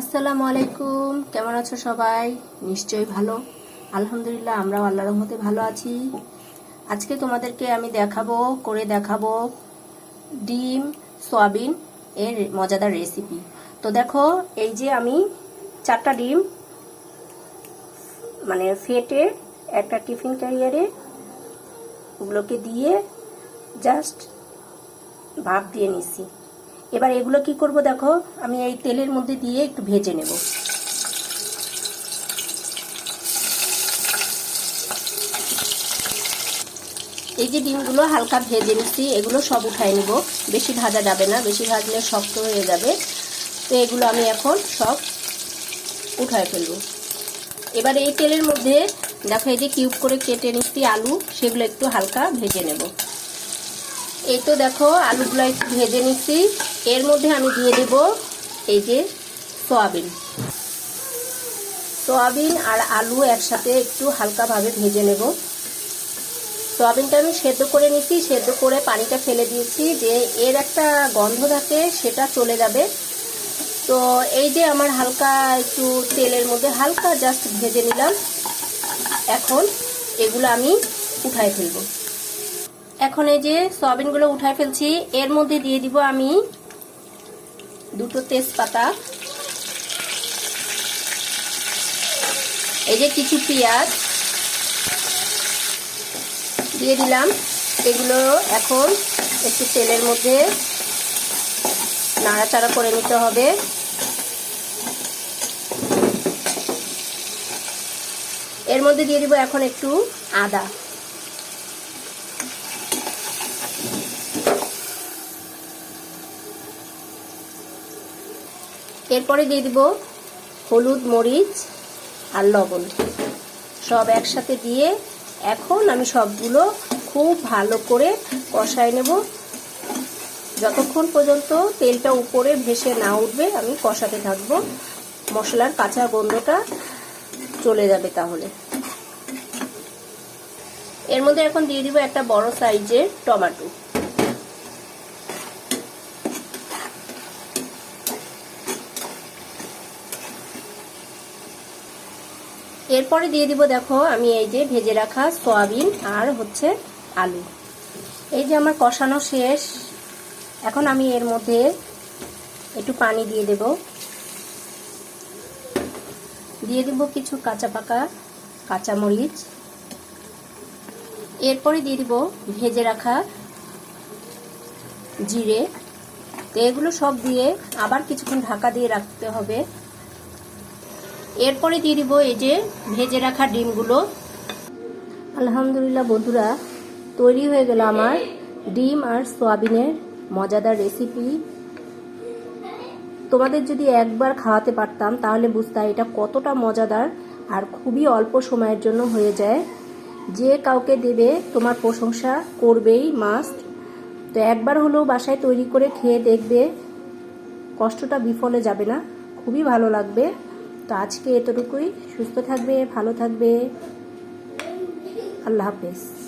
আসসালামু আলাইকুম। কেমন আছো সবাই? নিশ্চয়ই ভালো। আলহামদুলিল্লাহ, আমরাও আল্লাহর রহমতে ভালো আছি। আজকে তোমাদেরকে আমি দেখাবো, করে দেখাবো ডিম, সয়াবিন এর মজাদার রেসিপি। তো দেখো, এই যে আমি চারটা ডিম মানে ফেটে একটা টিফিন ক্যারিয়ারে ওগুলোকে দিয়ে জাস্ট ভাপ দিয়ে নিচ্ছি। এবার এগুলো কি করব দেখো? আমি এই তেলের মধ্যে দিয়ে একটু ভেজে নেব। এই যে ডিমগুলো হালকা ভেজে নিচ্ছি, এগুলো সব উঠাই নেব। বেশি ভাজা যাবে না, বেশি ভাজলে শক্ত হয়ে যাবে। তো এগুলো আমি এখন সব উঠায় ফেলব। এবার এই তেলের মধ্যে দেখো, এই যে কিউব করে কেটে নিচ্ছি আলু, সেগুলো একটু হালকা ভেজে নেব। এই তো দেখো আলুগুলো একটু ভেজে নিচ্ছি। এর মধ্যে আমি দিয়ে দেব এই যে সয়াবিন। সয়াবিন আর আলু একসাথে একটু হালকাভাবে ভেজে নেব। সয়াবিনটা আমি সেদ্ধ করে নিচ্ছি, সেদ্ধ করে পানিটা ফেলে দিয়েছি যে এর একটা গন্ধ থাকে, সেটা চলে যাবে। তো এই যে আমার হালকা একটু তেলের মধ্যে হালকা জাস্ট ভেজে নিলাম। এখন এগুলো আমি উঠায় ফেলব। এখন এই যে সয়াবিনগুলো উঠায় ফেলছি, এর মধ্যে দিয়ে দিব আমি দুটো তেজপাতা। এই যে কিছু পেঁয়াজ দিয়ে দিলাম। এগুলো এখন একটু তেলের মধ্যে নাড়াচাড়া করে নিতে হবে। এর মধ্যে দিয়ে দিব এখন একটু আদা। এরপরে দিয়ে দিব হলুদ, মরিচ আর লবণ। সব একসাথে দিয়ে এখন আমি সবগুলো খুব ভালো করে কষায় নেব। যতক্ষণ পর্যন্ত তেলটা উপরে ভেসে না উঠবে, আমি কষাতে থাকব। মশলার কাঁচা গন্ধটা চলে যাবে তাহলে। এর মধ্যে এখন দিয়ে দিব একটা বড় সাইজের টমেটো। এরপরে দিয়ে দিব, দেখো, আমি এই যে ভেজে রাখা সয়াবিন আর হচ্ছে আলু। এই যে আমার কষানো শেষ। এখন আমি এর মধ্যে একটু পানি দিয়ে দেব। দিয়ে দেব কিছু কাঁচা পাকা কাঁচা মরিচ এরপরে দিয়ে দিব ভেজে রাখা জিরে। তো এগুলো সব দিয়ে আবার কিছুক্ষণ ঢাকা দিয়ে রাখতে হবে। এরপরে দিয়ে দিব এই যে ভেজে রাখা ডিমগুলো। আলহামদুলিল্লাহ বন্ধুরা, তৈরি হয়ে গেল আমার ডিম আর সোয়াবিনের মজাদার রেসিপি। তোমাদের যদি একবার খাওয়াতে পারতাম, তাহলে বুঝতাম এটা কতটা মজাদার আর খুবই অল্প সময়ের জন্য হয়ে যায়। যে কাউকে দেবে, তোমার প্রশংসা করবেই মাস্ট তো একবার হলেও বাসায় তৈরি করে খেয়ে দেখবে, কষ্টটা বিফলে যাবে না, খুবই ভালো লাগবে। তো আজকে এতটুকুই। সুস্থ থাকবে ভালো থাকবে। আল্লাহ হাফেজ।